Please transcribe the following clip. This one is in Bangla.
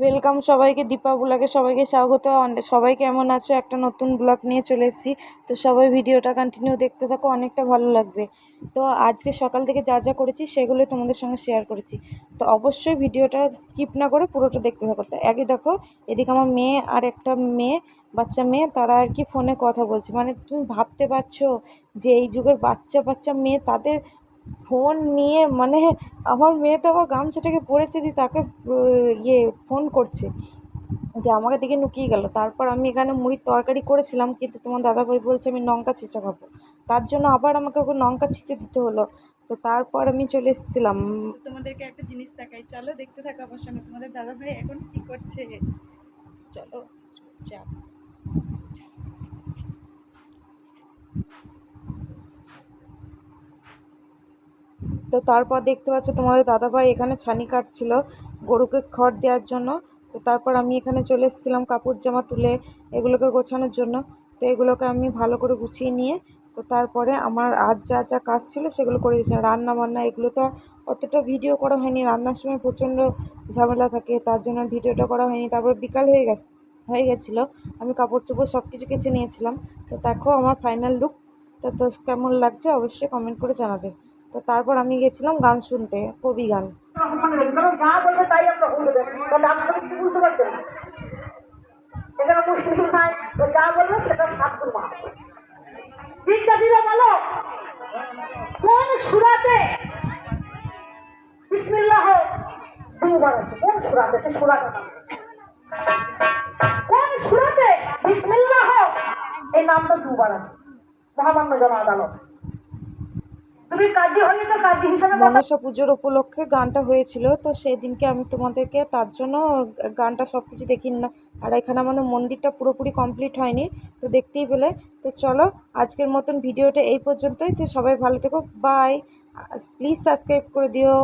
ওয়েলকাম সবাইকে, দীপা ব্লগে সবাইকে স্বাগত। সবাই কেমন আছো? একটা নতুন ব্লগ নিয়ে চলে এসেছি। তো সবাই ভিডিওটা কন্টিনিউ দেখতে থাকো, অনেকটা ভালো লাগবে। তো আজকে সকাল থেকে যা যা করেছি সেগুলো তোমাদের সঙ্গে শেয়ার করেছি। তো অবশ্যই ভিডিওটা স্কিপ না করে পুরোটা দেখতে থাকো। তো আগে দেখো, এদিকে আমার মেয়ে আর একটা মেয়ে, বাচ্চা মেয়ে, তারা আর কি ফোনে কথা বলছে। মানে তুমি ভাবতে পারছ যে এই যুগের বাচ্চা বাচ্চা মেয়ে তাদের ফোন নিয়ে মানে আমার মেয়ে তো আবার গামছাটাকে পড়েছে দি তাকে ইয়ে ফোন করছে। দিয়ে আমাকে দিকে লুকিয়ে গেল। তারপর আমি এখানে মুড়ির তরকারি করেছিলাম, কিন্তু তোমার দাদাভাই বলছে আমি লঙ্কা ছিঁচা খাব। তার জন্য আবার আমাকে ওকে লঙ্কা ছিঁচে দিতে হলো। তো তারপর আমি চলে এসেছিলাম। তোমাদেরকে একটা জিনিস দেখাই। চলো, দেখতে থাকো আমার সঙ্গে। তোমাদের দাদাভাই এখন কি করছে? চলো চুপচাপ তো তারপর দেখতে পাচ্ছ তোমাদের দাদাভাই এখানে ছানি কাটছিল গরুকে খড় দেওয়ার জন্য। তো তারপর আমি এখানে চলে এসেছিলাম কাপড় জামা তুলে এগুলোকে গোছানোর জন্য। তো এগুলোকে আমি ভালো করে গুছিয়ে নিয়ে তো তারপরে আমার আজ যা যা কাজ ছিল সেগুলো করে দিয়েছিলাম রান্না বান্না এগুলো তো অতটা ভিডিও করা হয়নি। রান্নার সময় প্রচণ্ড ঝামেলা থাকে, তার জন্য ভিডিওটা করা হয়নি। তারপর বিকাল হয়ে গেছে, হয়ে গেছিল। আমি কাপড় চোপড় সব কিছু কেচে নিয়েছিলাম। তো দেখো আমার ফাইনাল লুক তো তো কেমন লাগছে অবশ্যই কমেন্ট করে জানাবে। তো তারপর আমি গেছিলাম গান শুনতে, কবি গান কোন সুরাতে বিসমিল্লাহ দুবার আছে কোন সুরাতে সে। কোন সুরাতে বিসমিল্লাহ এই নামটা দুবার আছে মহামান্য জন আদালত তুমি কাজী হলে তো কাজী হিসাবে কথা মনসা পুজোর উপলক্ষে গানটা হয়েছিল, তো সেই দিনকে আমি তোমাদেরকে তার জন্য গানটা সব কিছু দেখিয়ে না। আর এখানে আমাদের মন্দিরটা পুরোপুরি কমপ্লিট হয়নি, তো দেখতেই পেলে। তো চলো, আজকের মতন ভিডিওটা এই পর্যন্তই। তো সবাই ভালো থেকো বাই প্লিজ সাবস্ক্রাইব করে দিও।